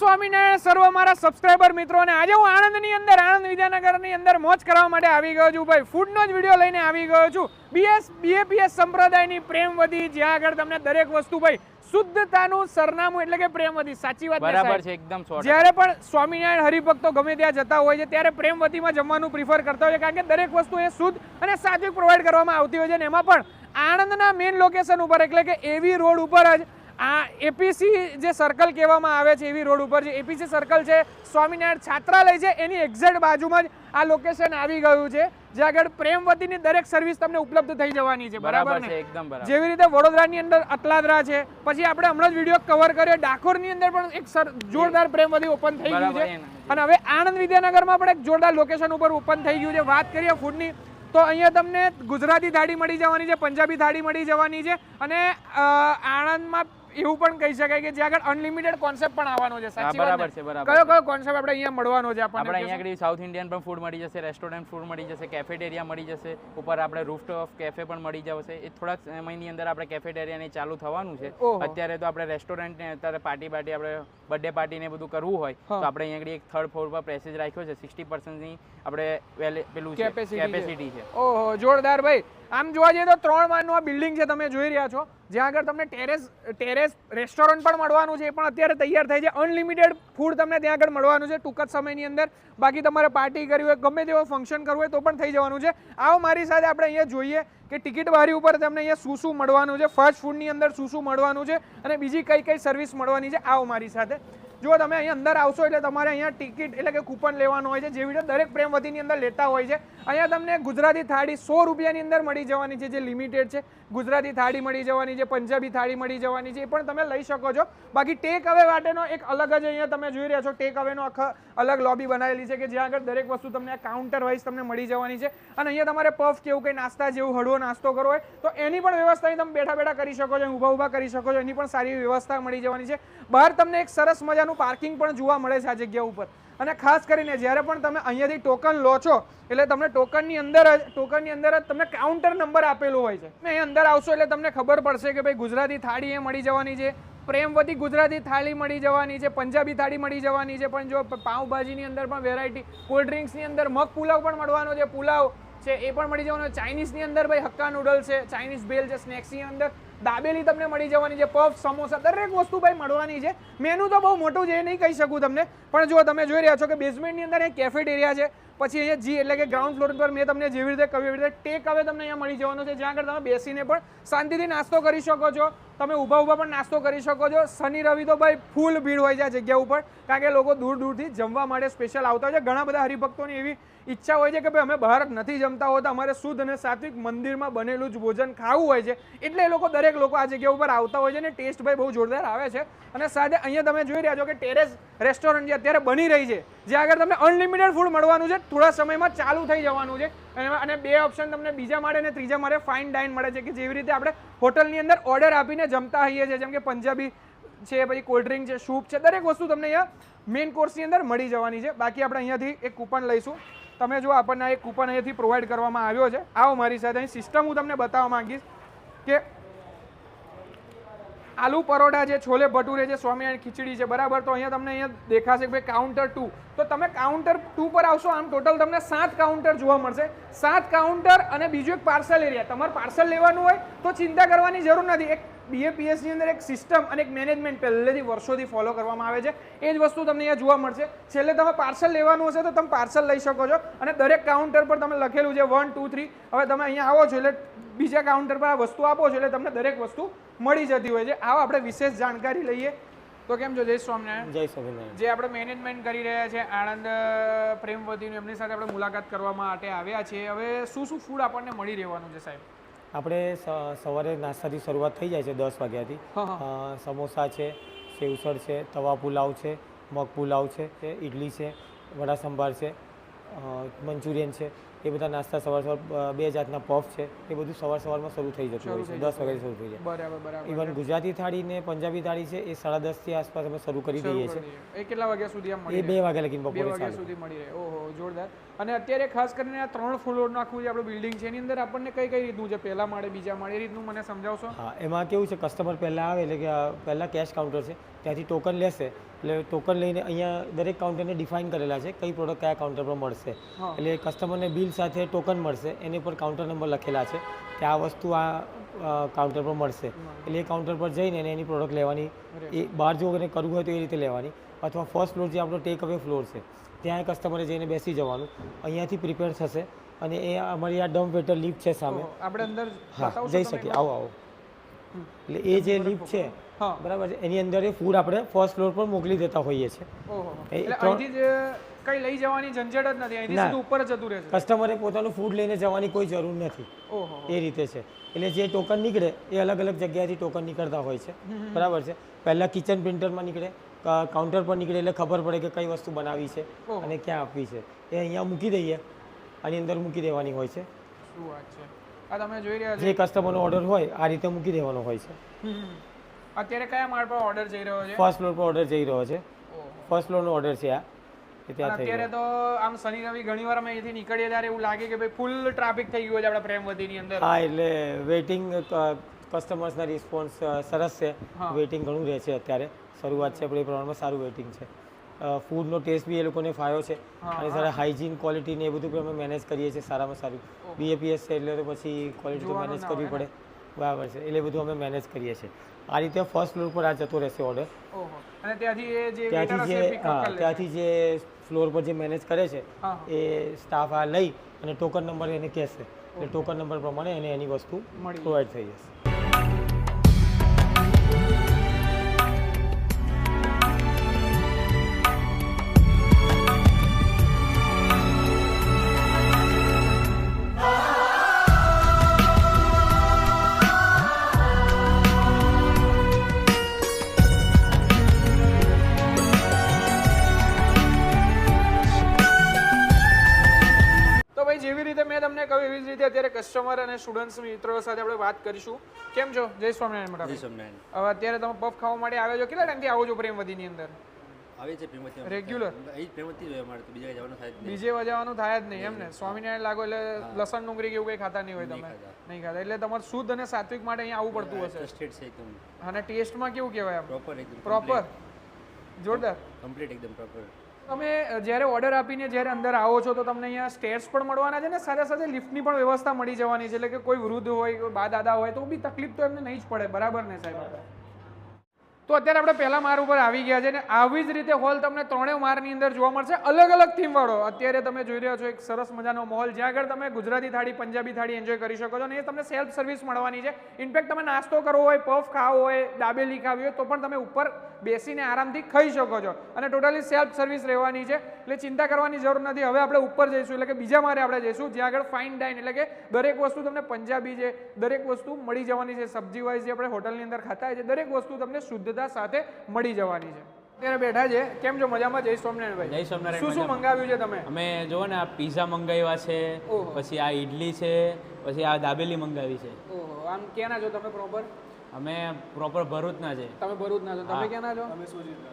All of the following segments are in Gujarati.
સ્વામિનારાયણ સર્વ મારા સબસ્ક્રાઈબર મિત્રો અને આજે હું આણંદની અંદર આણંદ વિદ્યાનગરની અંદર મોજ કરવા માટે આવી ગયો છું. ભાઈ ફૂડનો જ વીડિયો લઈને આવી ગયો છું. બીએસ બીએપીએસ સંપ્રદાયની પ્રેમવદી જ્યાં આગળ તમને દરેક વસ્તુ ભાઈ શુદ્ધતાનું સરનામું એટલે કે પ્રેમવતી સાચી વાત બરાબર છે એકદમ જ્યારે પણ સ્વામિનારાયણ હરિભક્તો ગમે ત્યાં જતા હોય છે ત્યારે પ્રેમવતીમાં જમવાનું પ્રિફર કરતા હોય છે કારણ કે દરેક વસ્તુ એ શુદ્ધ અને સાત્વિક પ્રોવાઈડ કરવામાં આવતી હોય છે. અને એમાં પણ આણંદના મેઇન લોકેશન ઉપર એટલે કે એવી રોડ ઉપર જ આ એપીસી જે સર્કલ કહેવામાં આવે છે એવી રોડ ઉપર જે એપીસી સર્કલ છે સ્વામિનારાયણ છાત્રાલય છે એની એક્ઝેક્ટ બાજુમાં જ આ લોકેશન આવી ગયું છે જે આગળ પ્રેમવતીની દરેક સર્વિસ તમને ઉપલબ્ધ થઈ જવાની છે બરાબર ને? છે એકદમ જેવી રીતે વડોદરાની અંદર અટલાદરા છે પછી આપણે હમણાં જ વીડિયો કવર કર્યો ડાકોરની અંદર પણ એક સર જોરદાર પ્રેમવતી ઓપન થઈ ગયું છે. અને હવે આણંદ વિદ્યાનગરમાં પણ એક જોરદાર લોકેશન ઉપર ઓપન થઈ ગયું છે. વાત કરીએ ફૂડની તો અહીંયા તમને ગુજરાતી થાળી મળી જવાની છે પંજાબી થાળી મળી જવાની છે. અને આણંદમાં એવું પણ કહી શકાય કે જ્યાં આગળ અનલિમિટેડ કોન્સેપ્ટ પણ આવવાનો છે સાચી બરાબર છે બરાબર કયો કયો કોન્સેપ્ટ આપણે અહીંયા મળવાનો છે આપણે અહીંયા આગળ સાઉથ ઇન્ડિયન પણ ફૂડ મળી જશે રેસ્ટોરન્ટ ફૂડ મળી જશે કેફેટેરિયા મળી જશે ઉપર આપણે રૂફટોપ કેફે પણ મળી જશે. એ થોડાક સમયની અંદર આપણે કેફેટેરિયા ને ચાલુ થવાનું છે. અત્યારે તો આપણે રેસ્ટોરન્ટ ને અત્યારે પાર્ટી પાર્ટી આપણે બર્થડે પાર્ટી ને બધું કરવું હોય તો આપણે અહીંયા આગળ એક થર્ડ ફ્લોર પર પ્રેસેજ રાખ્યો છે સિક્સટી પર્સન્ટની આપણે પેલું. કેપેસિટી છે. ઓહો જોરદાર ભાઈ. આમ જોવા જઈએ તો ત્રણ માળનું આ બિલ્ડિંગ છે તમે જોઈ રહ્યા છો. જ્યાં આગળ તમને ટેરેસ ટેરેસ રેસ્ટોરન્ટ પણ મળવાનું છે, એ પણ અત્યારે તૈયાર થાય છે. અનલિમિટેડ ફૂડ તમને ત્યાં આગળ મળવાનું છે, ટૂંક જ સમયની અંદર. બાકી તમારે પાર્ટી કરવી હોય, ગમે તેવો ફંક્શન કરવું હોય તો પણ થઈ જવાનું છે. આવો મારી સાથે આપણે અહીંયા જોઈએ કે ટિકિટ બારી ઉપર તમને અહીંયા શું શું મળવાનું છે ફાસ્ટ ફૂડની અંદર શું શું મળવાનું છે, અને બીજી કઈ કઈ સર્વિસ મળવાની છે, આવો મારી સાથે. જો તમે અહીંયા અંદર આવશો એટલે તમારે અહીંયા ટિકિટ એટલે કે કૂપન લેવાનું હોય છે જેવી રીતે દરેક પ્રેમવતીની અંદર લેતા હોય છે. અહીંયા તમને ગુજરાતી થાળી સો રૂપિયાની અંદર મળી જવાની છે, જે લિમિટેડ છે. ગુજરાતી થાળી મળી જવાની છે, પંજાબી થાળી મળી જવાની છે, એ પણ તમે લઈ શકો છો. બાકી ટેક અવે માટેનો એક અલગ જ અહીંયા તમે જોઈ રહ્યા છો ટેક અવેનો આખા અલગ લોબી બનાવેલી છે કે જ્યાં આગળ દરેક વસ્તુ તમને કાઉન્ટર વાઇઝ તમને મળી જવાની છે. અને અહીંયા તમારે પફ કેવું કંઈ નાસ્તા જેવું, હળવો નાસ્તો કરવો હોય, તો એની પણ વ્યવસ્થા તમે બેઠા બેઠા કરી શકો છો ઊભા ઊભા કરી શકો છો, એની પણ સારી વ્યવસ્થા મળી જવાની છે. બહાર તમને એક સરસ મજાનું પાર્કિંગ પણ જોવા મળે છે આ જગ્યા ઉપર. અને ખાસ કરીને જ્યારે પણ તમે અહીંયાથી ટોકન લો છો, એટલે તમને ટોકનની અંદર જ ટોકનની અંદર જ તમને કાઉન્ટર નંબર આપેલો હોય છે. ને એ અંદર આવશો એટલે તમને ખબર પડશે કે ભાઈ ગુજરાતી થાળી એ મળી જવાની છે. પ્રેમવતી ગુજરાતી થાળી મળી જવાની છે, પંજાબી થાળી મળી જવાની છે, પણ જો પાઉંભાજીની અંદર પણ વેરાયટી કોલ્ડ ડ્રિંક્સની અંદર મગ પુલાવ પણ મળવાનો છે, પુલાવ છે, એ પણ મળી જવાનો ચાઇનીઝની અંદર ભાઈ હક્કા નૂડલ્સ છે ચાઇનીઝ બેલ છે સ્નેક્સની અંદર દાબેલી તમને મળી જવાની છે પફ સમોસા દરેક વસ્તુ ભાઈ મળવાની છે. મેનુ તો બહુ મોટું છે, એ નહીં કહી શકું તમને. પણ જો તમે જોઈ રહ્યા છો કે બેઝમેન્ટની અંદર એક કેફેટેરિયા છે પછી અહીંયા જી એટલે કે ગ્રાઉન્ડ ફ્લોર પર મેં તમને જેવી રીતે કહ્યું, એવી રીતે ટેક હવે તમને અહીંયા મળી જવાનો છે. જ્યાં આગળ તમે બેસીને પણ શાંતિથી નાસ્તો કરી શકો છો. તમે ઊભા ઊભા પણ નાસ્તો કરી શકો છો. શનિ, રવિ તો ભાઈ ફૂલ ભીડ હોય છે જગ્યા ઉપર. કારણ કે લોકો દૂર દૂરથી જમવા માટે સ્પેશિયલ આવતા હોય છે. ઘણા બધા હરિભક્તોની એવી ઈચ્છા હોય છે કે ભાઈ અમે બહાર નથી જમતા હોતા, અમારે શુદ્ધ અને સાત્વિક મંદિરમાં બનેલું જ ભોજન ખાવું હોય છે. એટલે એ લોકો, દરેક લોકો આ જગ્યા ઉપર આવતા હોય છે અને ટેસ્ટ ભાઈ બહુ જોરદાર આવે છે. અને સાથે અહીંયા તમે જોઈ રહ્યા છો કે ટેરેસ રેસ્ટોરન્ટ જે અત્યારે બની રહી છે જે આગળ તમને અનલિમિટેડ ફૂડ મળવાનું છે, થોડા સમયમાં ચાલુ થઈ જવાનું છે. અને બે ઓપ્શન તમને બીજા માળે અને ત્રીજા માળે ફાઇન ડાઇન મળે છે કે જેવી રીતે આપણે હોટલની અંદર ઓર્ડર આપીને જમતા હોઈએ છીએ. જેમ કે પંજાબી છે, પછી કોલ્ડ ડ્રિંક છે સૂપ છે, દરેક વસ્તુ તમને અહીંયા મેઇન કોર્સની અંદર મળી જવાની છે. બાકી આપણે અહીંયાથી એક કૂપન લઈશું. તમે જો આપણને એક કૂપન અહીંયાથી પ્રોવાઈડ કરવામાં આવ્યો છે, આવો મારી સાથે અહીં સિસ્ટમ હું તમને બતાવવા માંગીશ કે આલુ પરોઠા છે, છોલે ભટુરે છે સ્વામિનારાયણ ખીચડી છે, બરાબર? તો અહીંયા તમને અહીંયા દેખાશે કે ભાઈ કાઉન્ટર ટુ તો તમે કાઉન્ટર ટુ પર આવશો, આમ ટોટલ તમને સાત કાઉન્ટર જોવા મળશે. સાત કાઉન્ટર અને બીજું એક પાર્સલ એરિયા તમારે પાર્સલ લેવાનું હોય તો ચિંતા કરવાની જરૂર નથી. એક BAPS ની અંદર એક સિસ્ટમ અને એક મેનેજમેન્ટ પહેલેથી વર્ષોથી ફોલો કરવામાં આવે છે. એ જ વસ્તુ તમને અહીંયા જોવા મળશે. છેલ્લે તમે પાર્સલ લેવાનું હશે તો તમે પાર્સલ લઈ શકો છો અને દરેક કાઉન્ટર પર તમે લખેલું છે વન ટુ થ્રી હવે તમે અહીંયા આવો છો એટલે બીજા કાઉન્ટર પર આ વસ્તુ આપો છો એટલે તમને દરેક વસ્તુ મળી જતી હોય છે. આવો આપણે વિશેષ જાણકારી લઈએ. તો કેમ છો? જય સ્વામિનારાયણ. જય સ્વામિનારાયણ. જે આપણે મેનેજમેન્ટ કરી રહ્યા છે આણંદ પ્રેમવતીનું એમની સાથે આપણે મુલાકાત કરવા માટે આવ્યા છીએ. હવે શું શું ફૂડ આપણને મળી રહેવાનું છે સાહેબ? આપણે સવારે નાસ્તાથી શરૂઆત થઈ જાય છે દસ વાગ્યાથી. સમોસા છે સેવસળ છે તવા પુલાવ છે મગ પુલાવ છે ઇડલી છે વડા સંભાર છે મંચુરિયન છે. એ બધા નાસ્તા સવાર સવાર બે જાતના પફ છે. એ બધું સવાર સવારમાં શરૂ થઈ જતું હોય છે. દસ વાગે શરૂ થઈ જાય. બરાબર બરાબર. ઇવન ગુજરાતી થાળી ને પંજાબી થાળી છે એ સાડા દસથી આસપાસ અમે શરૂ કરી દઈએ છીએ. એ કેટલા વાગ્યા સુધી એ બે વાગ્યા લગીને બપોરે વાગ્યા સુધી મળી રહે. ઓહો જોરદાર. અને અત્યારે ખાસ કરીને આ ત્રણ ફ્લોરનું આખું જે આપણું બિલ્ડિંગ છે એની અંદર આપણને કઈ કઈ રીતનું છે? પહેલા માળે બીજા માળે એ રીતનું મને સમજાવશો? હા એમાં કેવું છે કસ્ટમર પહેલાં આવે એટલે કે પહેલાં કેશ કાઉન્ટર છે. ત્યાંથી ટોકન લેશે. એટલે ટોકન લઈને અહીંયા દરેક કાઉન્ટરને ડિફાઇન કરેલા છે કઈ પ્રોડક્ટ કયા કાઉન્ટર પર મળશે. એટલે કસ્ટમરને બિલ સાથે ટોકન મળશે. એની પર કાઉન્ટર નંબર લખેલા છે કે આ વસ્તુ આ કાઉન્ટર પર મળશે. એટલે એ કાઉન્ટર પર જઈને એની પ્રોડક્ટ લેવાની. એ બહાર જો કરવું હોય તો એ રીતે લેવાની. અથવા ફર્સ્ટ ફ્લોર જે આપણો ટેક અવે ફ્લોર છે ત્યાં કસ્ટમરે જઈને બેસી જવાનું. અહીંયાથી પ્રિપેર થશે અને એ અમારી આ ડમ વેટર લિફ્ટ છે સામે. આપણે અંદર હા જઈ શકીએ. આવો આવો. એટલે એ જે લિફ્ટ છે બરાબર છે. એની અંદર એ ફૂડ આપણે ફર્સ્ટ ફ્લોર પર મોકલી દેતા હોઈએ છીએ. કઈ લઈ જવાની ઝંઝટ જ નથી. અહીંથી સીધું ઉપર જ જતું રહેશે કસ્ટમરે પોતાનું ફૂડ લઈને જવાની કોઈ જરૂર નથી. ઓહો. એ રીતે છે. એટલે જે ટોકન નીકળે એ અલગ અલગ જગ્યાએથી ટોકન નીકળતા હોય છે. બરાબર છે. પહેલાં કિચન પ્રિન્ટરમાં નીકળે કાઉન્ટર પર નીકળે એટલે ખબર પડે કે કઈ વસ્તુ બનાવી છે અને ક્યાં આપવી છે. એ અહીંયા મૂકી દઈએ. આની અંદર મૂકી દેવાની હોય છે. શું વાત છે. આ તમે જોઈ રહ્યા છો. જે કસ્ટમરનો ઓર્ડર હોય આ રીતે મૂકી દેવાનો હોય છે. અત્યારે કયા માળ પર ઓર્ડર જઈ રહ્યો છે? ફર્સ્ટ ફ્લોર પર ઓર્ડર જઈ રહ્યો છે. ફર્સ્ટ ફ્લોરનો ઓર્ડર છે આ. ત્યાં અત્યારે તો આમ શનિ રવિ ઘણીવાર અમે અહીંથી નીકળીએ ત્યારે એવું લાગે કે ભાઈ ફૂલ ટ્રાફિક થઈ ગયું છે આપણા પ્રેમવતીની અંદર. હા એટલે વેઇટિંગ કસ્ટમર્સના રિસ્પોન્સ સરસ છે. વેઇટિંગ ઘણું રહે છે અત્યારે. શરૂઆત છે આપણે એ પ્રમાણમાં સારું વેઇટિંગ છે. ફૂડનો ટેસ્ટ બી એ લોકોને ફાયો છે. અને સારા હાઇજીન ક્વોલિટી ને એ બધું પણ અમે મેનેજ કરીએ છીએ સારામાં સારું. બીએપીએસ છે એટલે તો પછી ક્વોલિટી તો મેનેજ કરવી પડે. બરાબર છે. એટલે બધું અમે મેનેજ કરીએ છીએ. આ રીતે ફર્સ્ટ ફ્લોર પર આ જતો રહેશે ઓર્ડર અને ત્યાંથી એ જે ત્યાંથી જે હા ત્યાંથી જે ફ્લોર પર જે મેનેજ કરે છે એ સ્ટાફ આ લઈ અને ટોકન નંબર એને કહેશે. એટલે ટોકન નંબર પ્રમાણે એને એની વસ્તુ પ્રોવાઈડ થઈ જશે. કસ્ટમર અને સ્ટુડન્ટ્સ મિત્રો સાથે આપણે વાત કરીશું. કેમ છો? જય સ્વામિનારાયણ મેડમ સ્વામિનારાયણ. હવે અત્યારે તમે પફ ખાવા માટે આવ્યા છો? કેટલા ટાઈમથી આવો છો પ્રેમવતીની અંદર? આવે છે પ્રેમવતી Regular? અહીં જ પ્રેમવતી જ હોય અમારે તો બીજા જવાનું થાય જ નહીં. બીજે વજાવાનું થાય જ નહીં એમ ને? સ્વામિનારાયણ લાગો એટલે લસણ ડુંગળી કે એવું કંઈ ખાતા નહીં હોય તમે? નહીં ખાતા. એટલે તમારે શુદ્ધ અને સાત્વિક માટે અહીંયા આવવું પડતું હશે. ટ્રસ્ટેડ છે એકદમ. અને ટેસ્ટમાં કેવું કહેવાય પ્રોપર એકદમ પ્રોપર જોરદાર? કમ્પ્લીટ એકદમ પ્રોપર તમે જ્યારે ઓર્ડર આપીને જ્યારે અંદર આવો છો તો તમને અહીંયા સ્ટેર્સ પણ મળવાના છે ને સાથે સાથે લિફ્ટની પણ વ્યવસ્થા મળી જવાની છે. એટલે કે કોઈ વૃદ્ધ હોય, કોઈ બા દાદા હોય તો બી તકલીફ તો એમને નહીં જ પડે. બરાબર ને સાહેબ? તો અત્યારે આપણે પહેલા માર ઉપર આવી ગયા છે અને આવી જ રીતે હોલ તમને ત્રણેય મારની અંદર જોવા મળશે. અલગ અલગ થીમ વાળો. અત્યારે તમે જોઈ રહ્યા છો એક સરસ મજાનો મોલ જ્યાં આગળ તમે ગુજરાતી થાળી, પંજાબી થાળી એન્જોય કરી શકો છો અને એ તમને સેલ્ફ સર્વિસ મળવાની છે. ઇનફેક્ટ તમે નાસ્તો કરવો હોય પફ ખાવો હોય, દાબેલી ખાવી હોય, તો પણ તમે ઉપર બેસીને આરામથી ખાઈ શકો છો. અને ટોટલી સેલ્ફ સર્વિસ રહેવાની છે. એટલે ચિંતા કરવાની જરૂર નથી. હવે આપણે ઉપર જઈશું, એટલે કે બીજા મારે આપણે જઈશું. જ્યાં આગળ ફાઇન ડાઇન એટલે કે દરેક વસ્તુ તમને પંજાબી છે, દરેક વસ્તુ મળી જવાની છે. સબ્જી વાઇઝ જે આપણે હોટલની અંદર ખાતા હોય છે, દરેક વસ્તુ તમને શુદ્ધતા સાથે મળી જવાની છે. અત્યારે બેઠા છે. કેમ છો? મજામાં? જય સ્વામિનારાયણ જય સ્વામિનારાયણ, શું શું મંગાવ્યું છે તમે? અમે જો ને આ પીઝા મંગાવ્યા છે ઓહો. પછી આ ઇડલી છે પછી આ દાબેલી મંગાવી છે. ઓહો આમ ક્યાંના છો તમે પ્રોપર અમે પ્રોપર ભરૂચના છે. તમે ભરૂચના છો. તમે ક્યાંના છો? અમે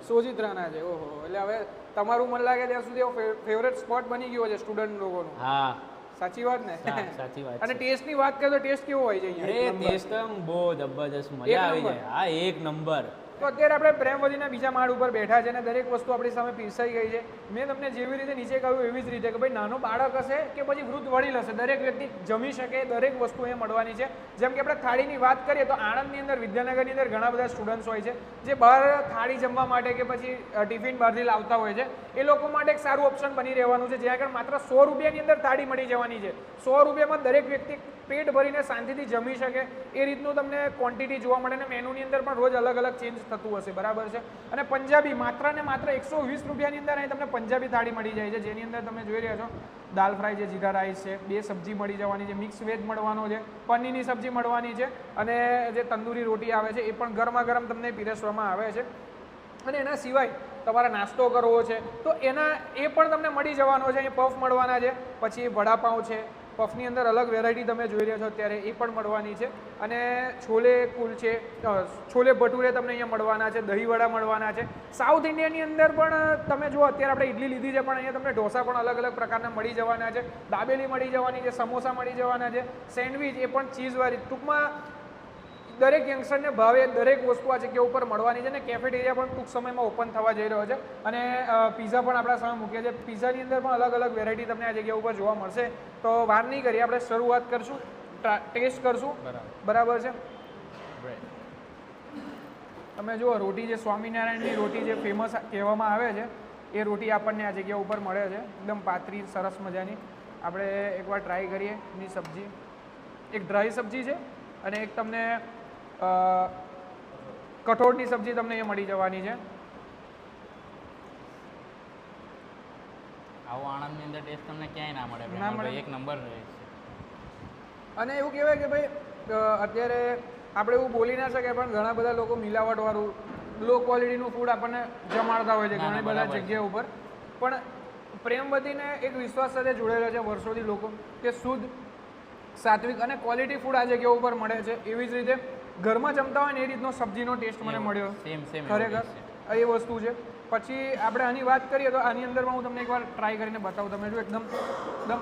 સોજિત્રાના. છે. ઓહો એટલે હવે તમારું મન લાગે ત્યાં સુધી ફેવરેટ સ્પોટ બની ગયો છે સ્ટુડન્ટ લોકોનો. હા. સાચી વાત ને? સાચી વાત અને ટેસ્ટની વાત કરીએ તો ટેસ્ટ કેવો હોય છે અહીંયા? ટેસ્ટ આમ બહુ જબરજસ્ત મજા આવી જાય. હા એક નંબર. તો અત્યારે આપણે પ્રેમવતીના બીજા માળ ઉપર બેઠા છે અને દરેક વસ્તુ આપણી સામે પીરસાઈ ગઈ છે. મેં તમને જેવી રીતે નીચે કહ્યું એવી જ રીતે કે ભાઈ નાનું બાળક હશે કે પછી વૃદ્ધ વડીલ હશે, દરેક વ્યક્તિ જમી શકે, દરેક વસ્તુ અહીંયા મળવાની છે. જેમ કે આપણે થાળીની વાત કરીએ તો આણંદની અંદર, વિદ્યાનગરની અંદર ઘણા બધા સ્ટુડન્ટ્સ હોય છે, જે બહાર થાળી જમવા માટે કે પછી ટિફિન બહારથી લાવતા હોય છે. એ લોકો માટે એક સારું ઓપ્શન બની રહેવાનું છે. જ્યાં આગળ માત્ર સો રૂપિયાની અંદર થાળી મળી જવાની છે. સો રૂપિયામાં દરેક વ્યક્તિ પેટ ભરીને શાંતિથી જમી શકે, એ રીતનું તમને ક્વોન્ટિટી જોવા મળે અને મેનુની અંદર પણ રોજ અલગ અલગ ચેન્જ થતું હશે, બરાબર છે? અને પંજાબી માત્ર ને માત્ર એકસો વીસ રૂપિયાની અંદર અહીં તમને પંજાબી થાળી મળી જાય છે, જેની અંદર તમે જોઈ રહ્યા છો, દાલ ફ્રાય છે, જીરા રાઈસ છે, બે સબ્જી મળી જવાની છે મિક્સ વેજ મળવાનો છે, પનીરની સબ્જી મળવાની છે, અને જે તંદૂરી રોટી આવે છે, એ પણ ગરમા ગરમ તમને પીરસવામાં આવે છે. અને એના સિવાય તમારે નાસ્તો કરવો છે, તો એના એ પણ તમને મળી જવાનો છે, અહીં પફ મળવાના છે, પછી વડાપાઉં છે પફની અંદર અલગ વેરાયટી તમે જોઈ રહ્યા છો, અત્યારે એ પણ મળવાની છે. અને છોલે કુલ છે છોલે ભટુરે તમને અહીંયા મળવાના છે, દહીંવડા મળવાના છે. સાઉથ ઇન્ડિયાની અંદર પણ તમે જુઓ, અત્યારે આપણે ઇડલી લીધી છે, પણ અહીંયા તમને ઢોસા પણ અલગ અલગ પ્રકારના મળી જવાના છે. દાબેલી મળી જવાની છે, સમોસા મળી જવાના છે. સેન્ડવિચ એ પણ ચીઝવાળી ટૂંકમાં દરેક યંગસ્ટરને ભાવે દરેક વસ્તુ આ જગ્યા ઉપર મળવાની છે ને કેફેટેરિયા પણ ટૂંક સમયમાં ઓપન થવા જઈ રહ્યો છે. અને પીઝા પણ આપણા સામે મૂક્યા છે. પીઝાની અંદર પણ અલગ અલગ વેરાયટી તમને આ જગ્યા ઉપર જોવા મળશે. તો વાર નહીં કરીએ આપણે શરૂઆત કરશું. ટેસ્ટ કરશું. બરાબર. છે? તમે જુઓ રોટી જે સ્વામિનારાયણની રોટી જે ફેમસ કહેવામાં આવે છે એ રોટી આપણને આ જગ્યા ઉપર મળે છે. એકદમ પાતળી સરસ મજાની. આપણે એકવાર ટ્રાય કરીએ એની સબ્જી. એક ડ્રાય સબ્જી છે અને એક તમને કઠોળની સબ્જી તમને એ મળી જવાની છે. આવો આણંદની અંદર ટેસ્ટ તમને ક્યાંય ના મળે ના મળે. એક નંબર રહે છે. અને એવું કહેવાય કે ભાઈ અત્યારે આપણે એવું બોલી ના શકીએ પણ ઘણા બધા લોકો મિલાવટવાળું લો ક્વોલિટીનું ફૂડ આપણને જમાડતા હોય છે ઘણી બધા જગ્યા ઉપર. પણ પ્રેમવતીને એક વિશ્વાસ સાથે જોડેલા છે વર્ષોથી લોકો કે શુદ્ધ સાત્વિક અને ક્વોલિટી ફૂડ આ જગ્યા ઉપર મળે છે એવી જ રીતે ઘરમાં જમતા હોય ને એ રીતનો સબ્જીનો ટેસ્ટ મને મળ્યો. સેમ સેમ ખરેખર એ વસ્તુ છે. પછી આપણે આની વાત કરીએ તો આની અંદરમાં હું તમને એકવાર ટ્રાય કરીને બતાવું. તમે જો એકદમ એકદમ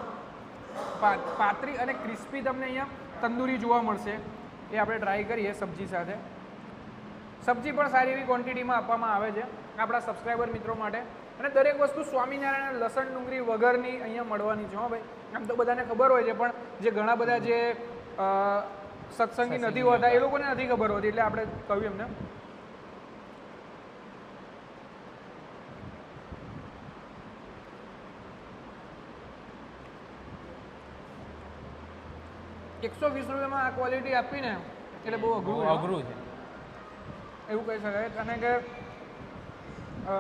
પાતરી પાતળી અને ક્રિસ્પી તમને અહીંયા તંદૂરી જોવા મળશે. એ આપણે ટ્રાય કરીએ સબ્જી સાથે. સબ્જી પણ સારી એવી ક્વોન્ટિટીમાં આપવામાં આવે છે. આપણા સબસ્ક્રાઈબર મિત્રો માટે. અને દરેક વસ્તુ સ્વામિનારાયણ લસણ ડુંગળી વગરની અહીંયા મળવાની છે હો ભાઈ. આમ તો બધાને ખબર હોય છે પણ જે ઘણા બધા જે સત્સંગી નથી હોતા એ લોકોને નથી ખબર હોતી એટલે આપણે કહ્યું એમને. એકસો વીસ રૂપિયામાં આ ક્વોલિટી આપીને એટલે બહુ અઘરું. અઘરું છે. એવું કહી શકાય. અને કે અ,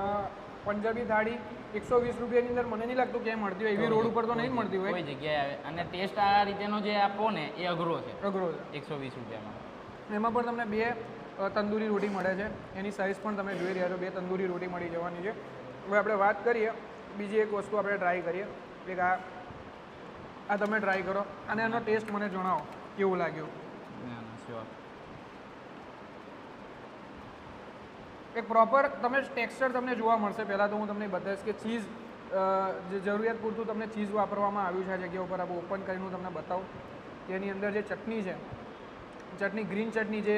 પંજાબી થાળી એકસો વીસ રૂપિયાની અંદર મને નહીં લાગતું ક્યાંય મળતી હોય. એવી રોડ ઉપર તો નહીં મળતી હોય. કોઈ જગ્યાએ આવે. અને ટેસ્ટ આ રીતેનો જે આપો ને એ અઘરો છે. અઘરો છે. એકસો વીસ રૂપિયામાં. એમાં પણ તમને બે તંદૂરી રોટી મળે છે. એની સાઇઝ પણ તમે જોઈ રહ્યા છો. બે તંદૂરી રોટી મળી જવાની છે. હવે આપણે વાત કરીએ. બીજી એક વસ્તુ આપણે ટ્રાય કરીએ. એક આ આ તમે ટ્રાય કરો. અને એનો ટેસ્ટ મને જણાવો. કેવું લાગ્યું ના ના sure. એક પ્રોપર તમે ટેક્સચર તમને જોવા મળશે. પહેલાં તો હું તમને બતાવીશ કે ચીઝ જે જરૂરિયાત પૂરતું તમને ચીઝ વાપરવામાં આવ્યું છે આ જગ્યા ઉપર. આપણે ઓપન કરીને હું તમને બતાવું. કે એની અંદર જે ચટણી છે ચટણી ગ્રીન ચટણી જે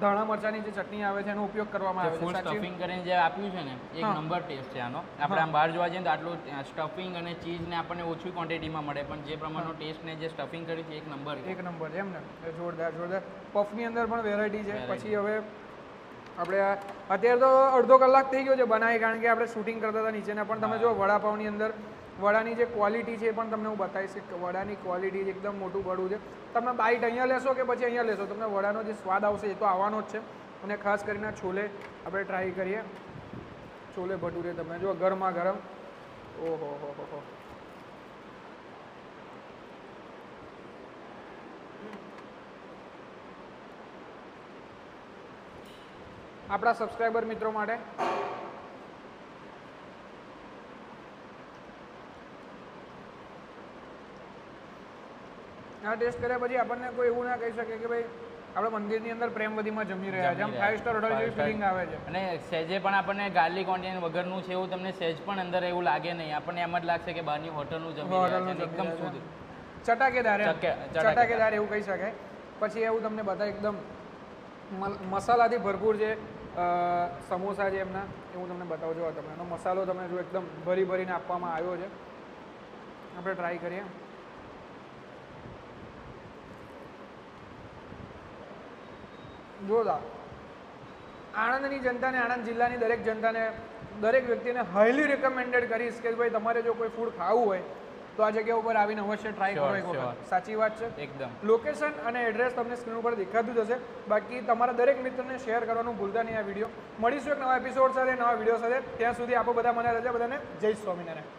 ધાણા મરચાની જે ચટણી આવે છે એનો ઉપયોગ કરવામાં આવે છે. ફૂલ સ્ટફિંગ કરીને જે આપ્યું છે ને એક નંબર ટેસ્ટ છે આનો. આપણે આમ બહાર જોવા જઈએ તો આટલું સ્ટફિંગ અને ચીઝને આપણને ઓછી ક્વોન્ટિટીમાં મળે પણ જે પ્રમાણનો ટેસ્ટ ને જે સ્ટફિંગ કર્યું છે એક નંબર એક નંબર છે એમ ને? જોરદાર જોરદાર. પફની અંદર પણ વેરાયટી છે. પછી હવે આપણે અત્યારે તો અડધો કલાક થઈ ગયો છે બનાવી, કારણ કે આપણે શૂટિંગ કરતા હતા નીચેના. પણ તમે જો વડાપાવની અંદર વડાની જે ક્વોલિટી છે એ પણ તમને હું બતાવીશ કે વડાની ક્વોલિટી એકદમ મોટું બળું છે. તમે બાઇટ અહીંયા લેશો કે પછી અહીંયા લેશો? તમને વડાનો જે સ્વાદ આવશે એ તો આવવાનો જ છે. અને ખાસ કરીને છોલે આપણે ટ્રાય કરીએ. છોલે ભટુરે તમે જો ગરમા ગરમ. ઓહો, હો હો હો. આપણા સબસ્ક્રાઈબર મિત્રો માટે. આ ટેસ્ટ કર્યા પછી આપણને કોઈ એવું ના કહી શકે કે ભાઈ આપણે મંદિરની અંદર પ્રેમવદીમાં જમી રહ્યા છે. આમ ફાઈવ સ્ટાર હોટલ. જેવી ફિલિંગ આવે છે. અને સહેજે પણ આપણને ગાર્લિક ઓનિયન વગરનું છે એવું તમને સહેજ પણ અંદર એવું લાગે નહીં. આપણને એમ જ લાગશે કે બહારની હોટલનું જમી રહ્યા છે હોટલનું એકદમ શુદ્ધ છે. ચટાકેદાર ચટાકેદાર. એવું કહી શકાય પછી એવું તમને બધા એકદમ મસાલાથી ભરપૂર અ, સમોસા છે એમના, એ હું તમને બતાવું છું તમે એનો મસાલો તમે જો એકદમ ભરી ભરીને આપવામાં આવ્યો છે. આપણે ટ્રાય કરીએ. જોરદાર આણંદની જનતાને, આણંદ જિલ્લાની દરેક જનતાને, દરેક વ્યક્તિને હાઈલી રેકમેન્ડેડ કરીશ કે ભાઈ તમારે જો કોઈ ફૂડ ખાવું હોય તો આ જગ્યા ઉપર આવીને અવશ્ય ટ્રાય કરો એક વખત. સાચી વાત છે. એકદમ. લોકેશન અને એડ્રેસ તમને સ્ક્રીન ઉપર દેખાતું જ હશે. બાકી તમારા દરેક મિત્રને શેર કરવાનું ભૂલતા નહીં આ વીડિયો મળીશું એક નવા એપિસોડ સાથે નવા વીડિયો સાથે. ત્યાં સુધી આપો બધા મને રજા બધાને. જય સ્વામિનારાયણ.